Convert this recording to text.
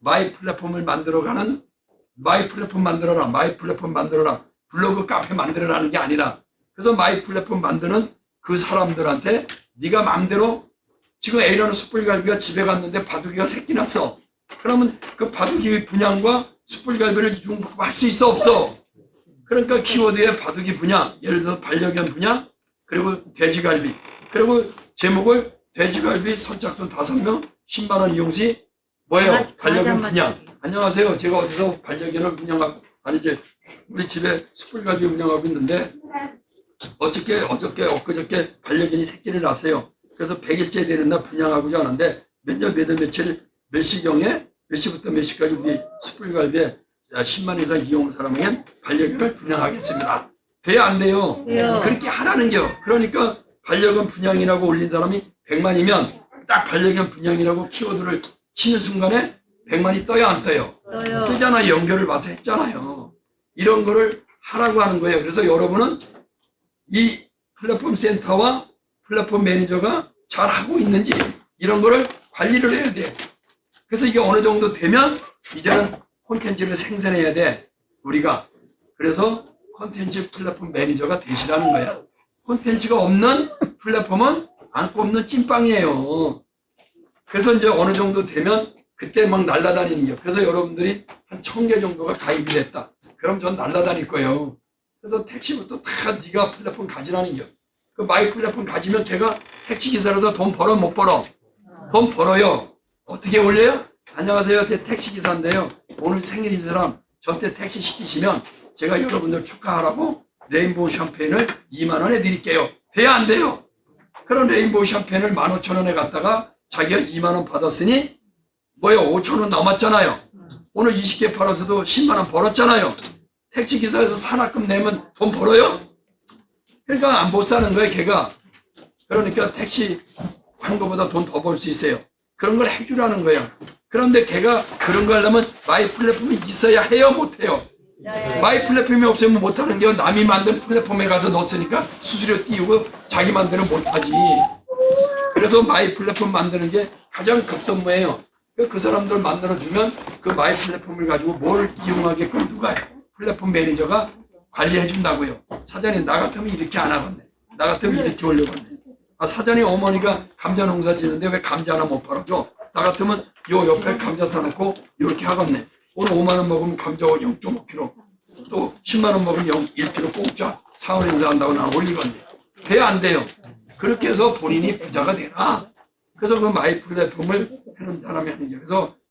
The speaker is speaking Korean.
마이 플랫폼을 만들어가는 마이 플랫폼 만들어라, 마이 플랫폼 만들어라, 블로그 카페 만들어라는 게 아니라 그래서 마이 플랫폼 만드는 그 사람들한테 네가 마음대로 지금 A라는 숯불갈비가 집에 갔는데 바둑이가 새끼 났어. 그러면 그 바둑이 분양과 숯불갈비를 융합할 수 있어 없어? 그러니까 키워드에 바둑이 분양, 예를 들어서 반려견 분양, 그리고 돼지갈비, 그리고 제목을 돼지갈비 선착순 다섯 명 10만 원 이용시 뭐예요? 반려견 분양. 안녕하세요. 제가 어디서 반려견을 분양하고 아니 이제 우리 집에 숯불갈비 운영하고 있는데 어저께 어저께 엊그저께 반려견이 새끼를 낳았어요. 그래서 100일째 되는 날 분양하고자 하는데 몇년몇월 며칠 몇 시경에 몇 시부터 몇 시까지 우리 숯불 갈비에 10만 이상 이용 사람에겐 반려견을 분양하겠습니다. 돼야 안 돼요? 돼요. 그렇게 하라는 겨. 그러니까 반려견 분양이라고 올린 사람이 100만이면 딱 반려견 분양이라고 키워드를 치는 순간에 100만이 떠야 안 떠요? 떠요. 뜨잖아 연결을 봐서 했잖아요. 이런 거를 하라고 하는 거예요. 그래서 여러분은 이 플랫폼 센터와 플랫폼 매니저가 잘 하고 있는지 이런 거를 관리를 해야 돼. 그래서 이게 어느 정도 되면 이제는 콘텐츠를 생산해야 돼. 우리가. 그래서 콘텐츠 플랫폼 매니저가 되시라는 거야. 콘텐츠가 없는 플랫폼은 안 꼽는 찐빵이에요. 그래서 이제 어느 정도 되면 그때 막 날아다니는 게. 그래서 여러분들이 한 천 개 정도가 가입이 됐다. 그럼 전 날아다닐 거예요. 그래서 택시부터 다 네가 플랫폼 가지라는 게. 그 마이 플랫폼 가지면 걔가 택시 기사로도 돈 벌어 못 벌어? 돈 벌어요. 어떻게 올려요? 안녕하세요. 제 택시 기사인데요. 오늘 생일인 사람 저한테 택시 시키시면 제가 여러분들 축하하라고 레인보우 샴페인을 2만 원에 드릴게요. 돼야 안 돼요? 그런 레인보우 샴페인을 15,000원에 갖다가 자기가 2만 원 받았으니 뭐요? 5천 원 남았잖아요. 오늘 20개 팔아서도 10만 원 벌었잖아요. 택시 기사에서 산악금 내면 돈 벌어요? 그러니까 안 못 사는 거야, 걔가. 그러니까 택시 한 거보다 돈 더 벌 수 있어요. 그런 걸 해주라는 거야. 그런데 걔가 그런 거 하려면 마이 플랫폼이 있어야 해요, 못 해요? 마이 플랫폼이 없으면 못하는 게 남이 만든 플랫폼에 가서 넣었으니까 수수료 띄우고 자기 만드는 못하지. 그래서 마이 플랫폼 만드는 게 가장 급선무예요. 그- 그 사람들 만들어주면 그 마이 플랫폼을 가지고 뭘 이용하게끔 누가 해? 플랫폼 매니저가 관리해준다고요. 사장님 나 같으면 이렇게 안 하겠네. 나 같으면 이렇게 올려겠네. 아, 사장님 어머니가 감자 농사 짓는데 왜 감자 하나 못 팔아줘? 나 같으면 요 옆에 감자 사놓고 이렇게 하겠네. 오늘 5만 원 먹으면 감자 0.5kg. 또 10만 원 먹으면 0, 1kg 공짜 사원 행사한다고 나 올리겠네. 돼안 돼요? 그렇게 해서 본인이 부자가 되나? 그래서 그 마이 플랫폼을 하는 사람이 하는 게 그래서